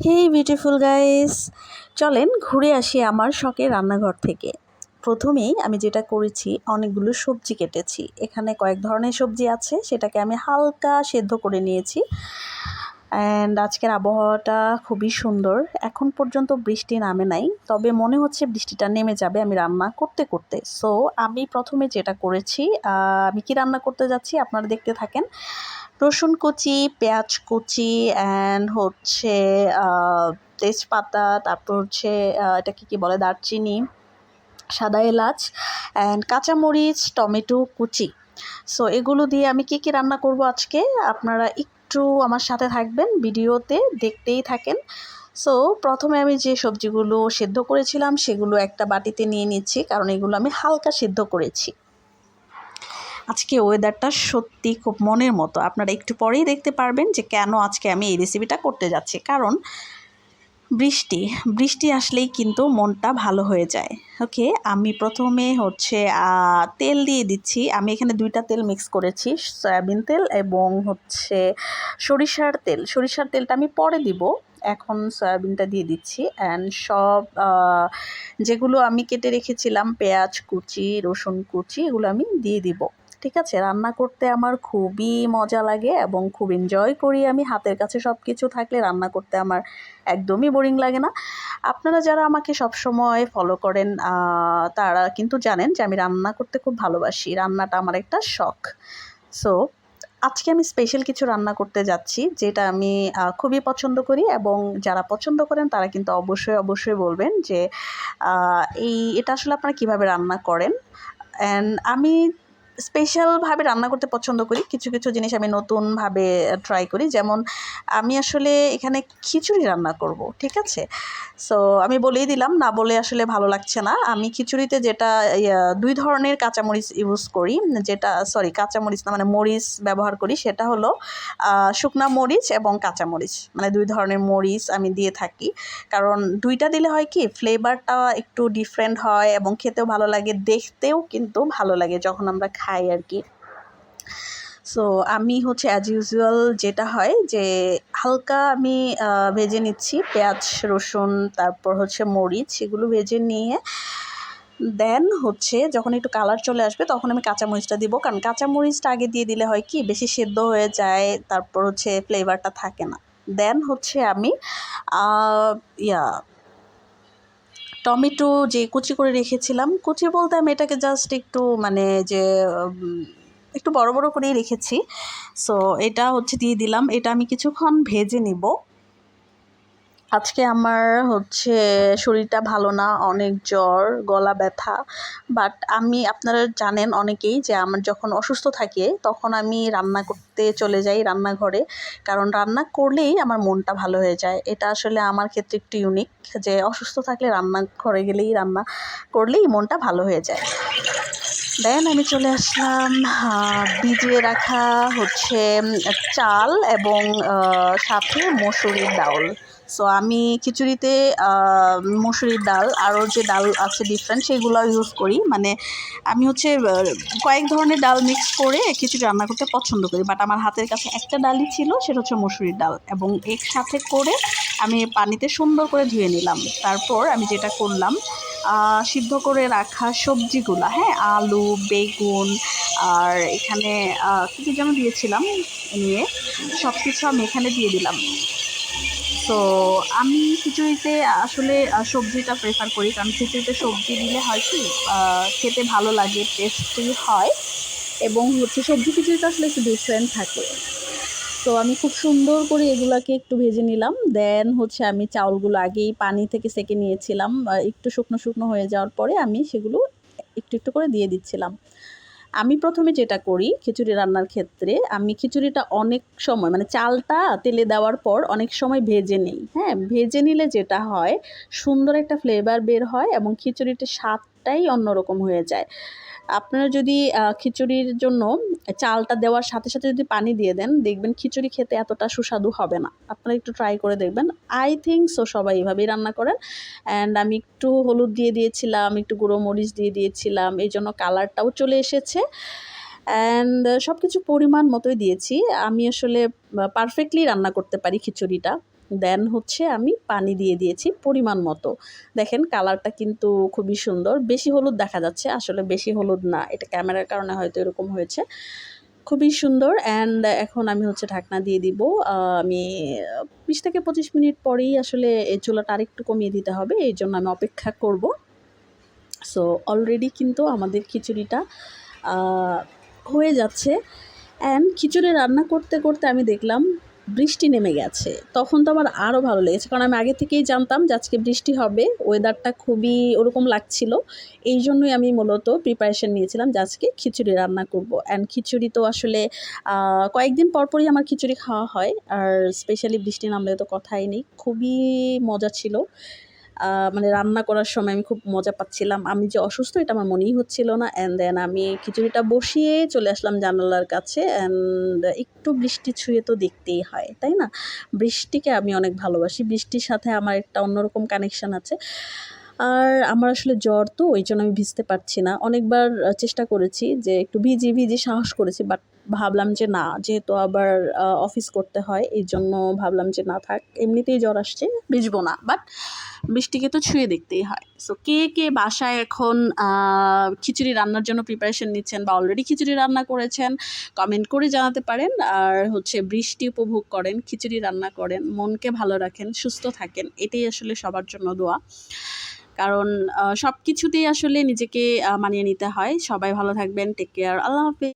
হেই beautiful guys চলেন ঘুরে আসি আমার শখের রান্নাঘর থেকে। প্রথমেই আমি যেটা করেছি, অনেকগুলো সবজি কেটেছি। এখানে কয়েক ধরনের সবজি আছে, সেটাকে আমি হালকা সেদ্ধ করে নিয়েছি। অ্যান্ড আজকের আবহাওয়াটা খুবই সুন্দর। এখন পর্যন্ত বৃষ্টি নামে নাই, তবে মনে হচ্ছে বৃষ্টিটা নেমে যাবে আমি রান্না করতে করতে। সো আমি প্রথমে যেটা করেছি আমি কি রান্না করতে যাচ্ছি আপনারা দেখতে থাকেন। রসুন কুচি, পেঁয়াজ কুচি অ্যান্ড হচ্ছে তেজপাতা, তারপর হচ্ছে এটাকে কি বলে, দারচিনি, সাদা এলাচ অ্যান্ড কাঁচামরিচ, টমেটো কুচি। সো এগুলো দিয়ে আমি কী কী রান্না করব আজকে? আপনারা একটু আমার সাথে থাকবেন, ভিডিওতে দেখতেই থাকেন। সো প্রথমে আমি যে সবজিগুলো সেদ্ধ করেছিলাম, সেগুলো একটা বাটিতে নিয়ে নিচ্ছি, কারণ এগুলো আমি হালকা সেদ্ধ করেছি। আজকে ওয়েদারটা সত্যি খুব মনের মতো। আপনারা একটু পরেই দেখতে পারবেন যে কেন আজকে আমি এই রেসিপিটা করতে যাচ্ছি। কারণ বৃষ্টি। বৃষ্টি আসলেই কিন্তু মনটা ভালো হয়ে যায়। ওকে, আমি প্রথমে হচ্ছে তেল দিয়ে দিচ্ছি। আমি এখানে দুইটা তেল মিক্স করেছি, সয়াবিন তেল এবং হচ্ছে সরিষার তেল। সরিষার তেলটা আমি পরে দিব। এখন সয়াবিনটা দিয়ে দিচ্ছি অ্যান্ড সব যেগুলো আমি কেটে রেখেছিলাম, পেঁয়াজ কুচি, রসুন কুচি, এগুলো আমি দিয়ে দিব। ঠিক আছে? রান্না করতে আমার খুবই মজা লাগে এবং খুব এনজয় করি আমি। হাতের কাছে সব কিছু থাকলে রান্না করতে আমার একদমই বোরিং লাগে না। আপনারা যারা আমাকে সব সময় ফলো করেন তারা কিন্তু জানেন যে আমি রান্না করতে খুব ভালোবাসি। রান্নাটা আমার একটা শখ। সো আজকে আমি স্পেশাল কিছু রান্না করতে যাচ্ছি, যেটা আমি খুবই পছন্দ করি এবং যারা পছন্দ করেন তারা কিন্তু অবশ্যই অবশ্যই বলবেন যে এই, এটা আসলে আপনারা কীভাবে রান্না করেন? অ্যান্ড আমি স্পেশালভাবে রান্না করতে পছন্দ করি। কিছু কিছু জিনিস আমি নতুনভাবে ট্রাই করি। যেমন, আমি আসলে এখানে খিচুড়ি রান্না করব, ঠিক আছে? সো আমি বলেই দিলাম, না বলে আসলে ভালো লাগছে না। আমি খিচুড়িতে যেটা দুই ধরনের কাঁচামরিচ ইউজ করি। যেটা সরি কাঁচামরিচ না মানে মরিচ ব্যবহার করি। সেটা হলো শুকনা মরিচ এবং কাঁচামরিচ। মানে দুই ধরনের মরিচ আমি দিয়ে থাকি। কারণ দুইটা দিলে হয় কি ফ্লেভারটা একটু ডিফারেন্ট হয় এবং খেতেও ভালো লাগে, দেখতেও কিন্তু ভালো লাগে। যখন আমরা খাই আর কি সো আমি হচ্ছে অ্যাজ ইউজুয়াল যেটা হয় যে হালকা আমি ভেজে নিচ্ছি পেঁয়াজ, রসুন, তারপর হচ্ছে মরিচ এগুলো ভেজে নিয়ে দেন হচ্ছে যখন একটু কালার চলে আসবে তখন আমি কাঁচামরিচটা দিব। কারণ কাঁচামরিচটা আগে দিয়ে দিলে হয় কি বেশি সেদ্ধ হয়ে যায়, তারপর হচ্ছে ফ্লেভারটা থাকে না। দেন হচ্ছে আমি ইয়া টমেটো যে কুচি করে রেখেছিলাম, কুচি বলতে আমি এটাকে জাস্ট একটু মানে যে একটু বড় বড় করেই রেখেছি। সো এটা হচ্ছে দিয়ে দিলাম। এটা আমি কিছুক্ষণ ভেজে নিব। আজকে আমার হচ্ছে শরীরটা ভালো না, অনেক জ্বর, গলা ব্যথা। বাট আমি, আপনারা জানেন অনেকেই যে আমার যখন অসুস্থ থাকে, তখন আমি রান্না করতে চলে যাই রান্নাঘরে। কারণ রান্না করলেই আমার মনটা ভালো হয়ে যায়। এটা আসলে আমার ক্ষেত্রে একটু ইউনিক যে অসুস্থ থাকলে রান্নাঘরে গেলেই রান্না করলেই মনটা ভালো হয়ে যায়। দেন আমি চলে আসলাম ভিজিয়ে রাখা হচ্ছে চাল এবং সাথে মসুরির ডাউল। সো আমি খিচুড়িতে মসুরির ডাল, আরও যে ডাল আছে ডিফারেন্ট সেগুলো ইউজ করি। মানে আমি হচ্ছে কয়েক ধরনের ডাল মিক্স করে খিচুড়ি রান্না করতে পছন্দ করি। বাট আমার হাতের কাছে একটা ডালই ছিল, সেটা হচ্ছে মসুরির ডাল। এবং একসাথে করে আমি পানিতে সুন্দর করে ধুয়ে নিলাম। তারপর আমি যেটা করলাম সিদ্ধ করে রাখা সবজিগুলো হ্যাঁ আলু, বেগুন, আর এখানে কী কী যেন দিয়েছিলাম, নিয়ে সব কিছু আমি এখানে দিয়ে দিলাম। তো আমি খিচুড়িতে আসলে সবজিটা প্রেফার করি। কারণ খিচুড়িতে সবজি দিলে হয় কি খেতে ভালো লাগে টেস্টি হয় এবং হচ্ছে সবজি খিচুড়িটা আসলে একটু ডিফারেন্ট থাকে। তো আমি খুব সুন্দর করে এগুলাকে একটু ভেজে নিলাম। দেন হচ্ছে আমি চাউলগুলো আগেই পানি থেকে সেকে নিয়েছিলাম। একটু শুকনো শুকনো হয়ে যাওয়ার পরে আমি সেগুলো একটু একটু করে দিয়ে দিচ্ছিলাম। আমি প্রথমে যেটা করি খিচুড়ি রান্নার ক্ষেত্রে, আমি খিচুড়িটা অনেক সময় মানে চালটা তেলে দেওয়ার পর অনেক সময় ভেজে নিই হ্যাঁ? ভেজে নিলে যেটা হয়, সুন্দর একটা ফ্লেভার বের হয় এবং খিচুড়িটা স্বাদটাই অন্যরকম হয়ে যায়। আপনারা যদি খিচুড়ির জন্য চালটা দেওয়ার সাথে সাথে যদি পানি দিয়ে দেন, দেখবেন খিচুড়ি খেতে এতটা সুস্বাদু হবে না। আপনারা একটু ট্রাই করে দেখবেন। আই থিঙ্ক সো সবাই এভাবেই রান্না করেন। অ্যান্ড আমি একটু হলুদ দিয়ে দিয়েছিলাম, একটু গুঁড়ো মরিচ দিয়ে দিয়েছিলাম, এই জন্য কালারটাও চলে এসেছে। অ্যান্ড সব কিছু পরিমাণ মতোই দিয়েছি। আমি আসলে পারফেক্টলি রান্না করতে পারি খিচুড়িটা। দেন হচ্ছে আমি পানি দিয়ে দিয়েছি পরিমাণ মতো। দেখেন কালারটা কিন্তু খুবই সুন্দর। বেশি হলুদ দেখা যাচ্ছে, আসলে বেশি হলুদ না। এটা ক্যামেরার কারণে হয়তো এরকম হয়েছে। খুবই সুন্দর অ্যান্ড এখন আমি হচ্ছে ঢাকনা দিয়ে দিব। আমি বিশ থেকে পঁচিশ মিনিট পরেই আসলে এই চুলাটা আরেকটু কমিয়ে দিতে হবে, এই জন্য আমি অপেক্ষা করব। সো অলরেডি কিন্তু আমাদের খিচুড়িটা হয়ে যাচ্ছে। অ্যান্ড খিচুড়ি রান্না করতে করতে আমি দেখলাম বৃষ্টি নেমে গেছে। তখন তো আমার আরও ভালো লেগেছে। কারণ আমি আগে থেকেই জানতাম যে আজকে বৃষ্টি হবে। ওয়েদারটা খুবই ওরকম লাগছিল। এই জন্যই আমি মূলত প্রিপারেশন নিয়েছিলাম যে আজকে খিচুড়ি রান্না করব। অ্যান্ড খিচুড়ি তো আসলে কয়েকদিন পরপরই আমার খিচুড়ি খাওয়া হয়। আর স্পেশালি বৃষ্টি নামলে তো কথাই নেই। খুবই মজা ছিল। মানে রান্না করার সময় আমি খুব মজা পাচ্ছিলাম। আমি যে অসুস্থ, এটা আমার মনেই হচ্ছিল না। অ্যান্ড দেন আমি খিচুড়িটা বসিয়ে চলে আসলাম জানালার কাছে। অ্যান্ড একটু বৃষ্টি ছুঁয়ে তো দেখতেই হয়, তাই না? বৃষ্টিকে আমি অনেক ভালোবাসি। বৃষ্টির সাথে আমার একটা অন্যরকম কানেকশান আছে। আর আমার আসলে জ্বর তো, ওই জন্য আমি ভিজতে পারছি না। অনেকবার চেষ্টা করেছি যে একটু ভিজি ভিজি সাহস করেছি বাট ভাবলাম যে না, যেহেতু আবার অফিস করতে হয়, এই জন্য ভাবলাম যে না থাক, এমনিতেই জ্বর আসছে, ভিজবো না। বাট বৃষ্টিকে তো ছুঁয়ে দেখতেই হয়। সো কে কে বাসায় এখন খিচুড়ি রান্নার জন্য প্রিপারেশন নিচ্ছেন বা অলরেডি খিচুড়ি রান্না করেছেন কমেন্ট করে জানাতে পারেন। আর হচ্ছে, বৃষ্টি উপভোগ করেন, খিচুড়ি রান্না করেন, মনকে ভালো রাখেন, সুস্থ থাকেন, এটাই আসলে সবার জন্য দোয়া। কারণ সব কিছুতেই আসলে নিজেকে মানিয়ে নিতে হয়। সবাই ভালো থাকবেন টেক কেয়ার আল্লাহ হাফিজ।